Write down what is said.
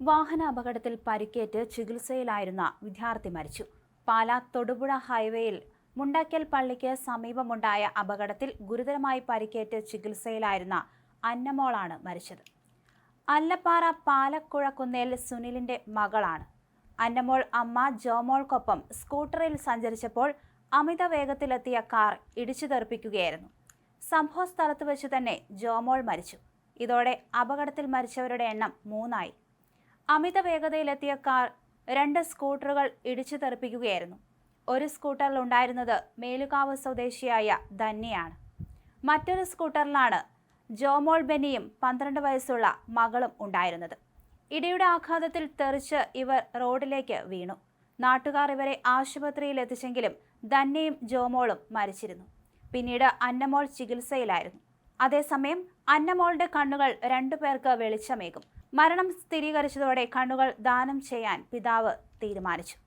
വാഹന അപകടത്തിൽ പരിക്കേറ്റ് ചികിത്സയിലായിരുന്ന വിദ്യാർത്ഥി മരിച്ചു. പാലാ തൊടുപുഴ ഹൈവേയിൽ മുണ്ടക്കൽ പള്ളിക്ക് സമീപമുണ്ടായ അപകടത്തിൽ ഗുരുതരമായി പരിക്കേറ്റ് ചികിത്സയിലായിരുന്ന അന്നമോളാണ് മരിച്ചത്. അല്ലപ്പാറ പാലക്കുഴക്കുന്നേൽ സുനിലിന്റെ മകളാണ്. അന്നമോൾ അമ്മ ജോമോൾക്കൊപ്പം സ്കൂട്ടറിൽ സഞ്ചരിച്ചപ്പോൾ അമിത വേഗത്തിലെത്തിയ കാർ ഇടിച്ചു തെറിപ്പിക്കുകയായിരുന്നു. സംഭവ സ്ഥലത്ത് വെച്ച് തന്നെ ജോമോൾ മരിച്ചു. ഇതോടെ അപകടത്തിൽ മരിച്ചവരുടെ എണ്ണം മൂന്നായി. അമിത വേഗതയിലെത്തിയ കാർ രണ്ട് സ്കൂട്ടറുകൾ ഇടിച്ചു തെറിപ്പിക്കുകയായിരുന്നു. ഒരു സ്കൂട്ടറിൽ ഉണ്ടായിരുന്നത് മേലുകാവ് സ്വദേശിയായ ധന്യയാണ്. മറ്റൊരു സ്കൂട്ടറിലാണ് ജോമോൾ ബെന്നിയും പന്ത്രണ്ട് വയസ്സുള്ള മകളും ഉണ്ടായിരുന്നത്. ഇടിയുടെ ആഘാതത്തിൽ തെറിച്ച് ഇവർ റോഡിലേക്ക് വീണു. നാട്ടുകാർ ഇവരെ ആശുപത്രിയിൽ എത്തിച്ചെങ്കിലും ധന്യയും ജോമോളും മരിച്ചിരുന്നു. പിന്നീട് അന്നമോൾ ചികിത്സയിലായിരുന്നു. അതേസമയം അന്നമോളുടെ കണ്ണുകൾ രണ്ടുപേർക്ക് വെളിച്ചമേകും. മരണം സ്ഥിരീകരിച്ചതോടെ കണ്ണുകൾ ദാനം ചെയ്യാൻ പിതാവ് തീരുമാനിച്ചു.